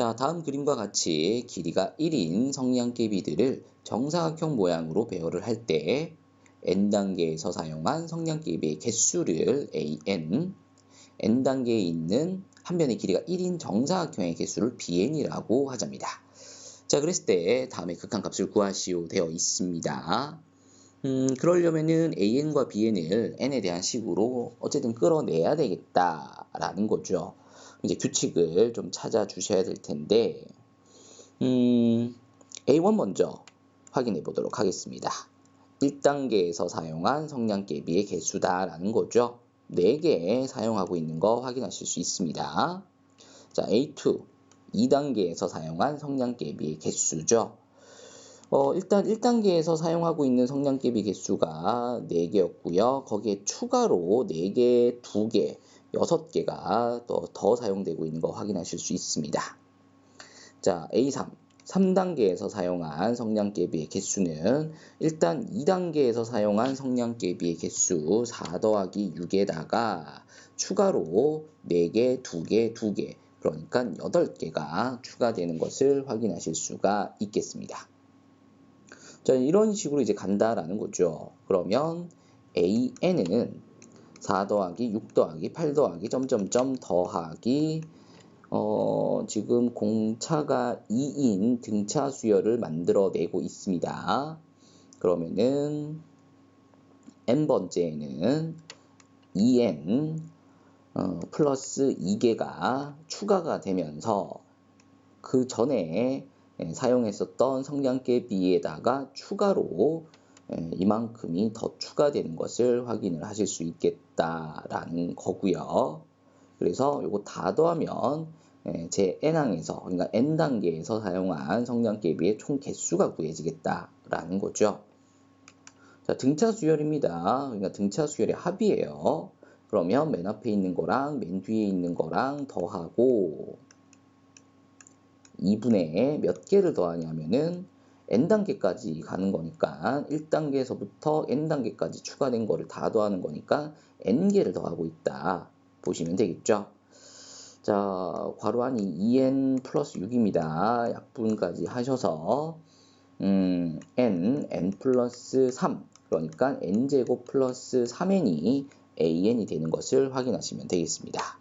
자, 다음 그림과 같이 길이가 1인 성냥개비들을 정사각형 모양으로 배열을 할 때 n단계에서 사용한 성냥개비의 개수를 an, n단계에 있는 한 변의 길이가 1인 정사각형의 개수를 bn이라고 하자입니다. 자, 그랬을 때 다음에 극한값을 구하시오 되어 있습니다. 음, 그러려면은 an과 bn을 n에 대한 식으로 어쨌든 끌어내야 되겠다라는 거죠. 이제 규칙을 좀 찾아주셔야 될 텐데, 음, A1 먼저 확인해 보도록 하겠습니다. 1단계에서 사용한 성냥개비의 개수다라는 거죠. 4개 사용하고 있는 거 확인하실 수 있습니다. 자, A2, 2단계에서 사용한 성냥개비의 개수죠. 어, 일단 1단계에서 사용하고 있는 성냥개비 개수가 4개였고요. 거기에 추가로 4개, 2개, 6개가 더, 더 사용되고 있는 거 확인하실 수 있습니다. 자, A3. 3단계에서 사용한 성냥개비의 개수는 일단 2단계에서 사용한 성냥개비의 개수 4 더하기 6에다가 추가로 4개, 2개, 2개 그러니까 8개가 추가되는 것을 확인하실 수가 있겠습니다. 자, 이런 식으로 이제 간다라는 거죠. 그러면 AN은 4 더하기 6 더하기 8 더하기 점점점 더하기 어, 지금 공차가 2인 등차 수열을 만들어내고 있습니다. 그러면은 n번째에는 2n 어, 플러스 2개가 추가가 되면서 그 전에 예, 사용했었던 성량계비에다가 추가로 예, 이만큼이 더 추가되는 것을 확인을 하실 수 있겠다라는 거고요. 그래서 이거 다 더하면 예, 제 n항에서 그러니까 n 단계에서 사용한 성량계비의 총 개수가 구해지겠다라는 거죠. 자, 등차 수열입니다. 그러니까 등차 수열의 합이에요. 그러면 맨 앞에 있는 거랑 맨 뒤에 있는 거랑 더하고 2분의 몇 개를 더하냐면은 n단계까지 가는 거니까 1단계에서부터 n단계까지 추가된 거를 다 더하는 거니까 n개를 더하고 있다 보시면 되겠죠. 자, 괄호 안이 2n 플러스 6입니다. 약분까지 하셔서 음, n, n 플러스 3 그러니까 n제곱 플러스 3n이 an이 되는 것을 확인하시면 되겠습니다.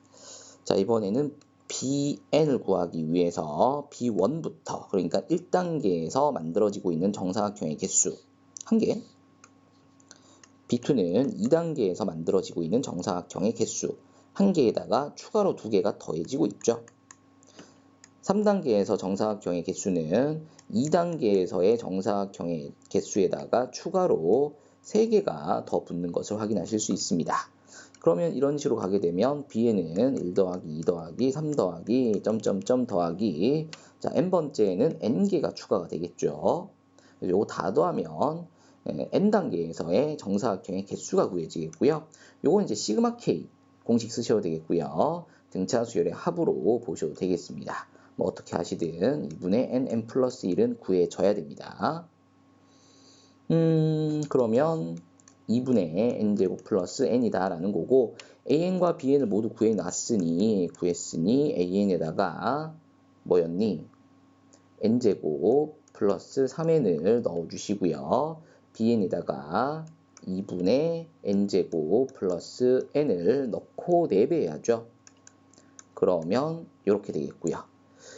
자, 이번에는 bn을 구하기 위해서 b1부터 그러니까 1단계에서 만들어지고 있는 정사각형의 개수 1개 b2는 2단계에서 만들어지고 있는 정사각형의 개수 1개에다가 추가로 2개가 더해지고 있죠. 3단계에서 정사각형의 개수는 2단계에서의 정사각형의 개수에다가 추가로 3개가 더 붙는 것을 확인하실 수 있습니다. 그러면 이런 식으로 가게 되면 b에는 1 더하기 2 더하기 3 더하기 점점점 더하기 자 n번째에는 n개가 추가가 되겠죠. 요거 다 더하면 n단계에서의 정사각형의 개수가 구해지겠고요. 요건 이제 시그마 k 공식 쓰셔도 되겠고요. 등차 수열의 합으로 보셔도 되겠습니다. 뭐 어떻게 하시든 2분의 nn 플러스 1은 구해져야 됩니다. 음 그러면 2분의 n제곱 플러스 n이다 라는 거고 an과 bn을 모두 구해놨으니 구했으니 an에다가 뭐였니? n제곱 플러스 3n을 넣어주시고요. bn에다가 2분의 n제곱 플러스 n을 넣고 4배해야죠. 그러면 이렇게 되겠고요.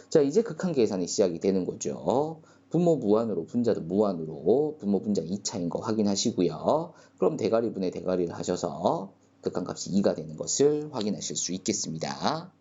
자 이제 극한 계산이 시작이 되는 거죠. 분모 무한으로 분자도 무한으로 분모 분자 2차인 거 확인하시고요. 그럼 대가리분의 대가리를 하셔서 극한값이 2가 되는 것을 확인하실 수 있겠습니다.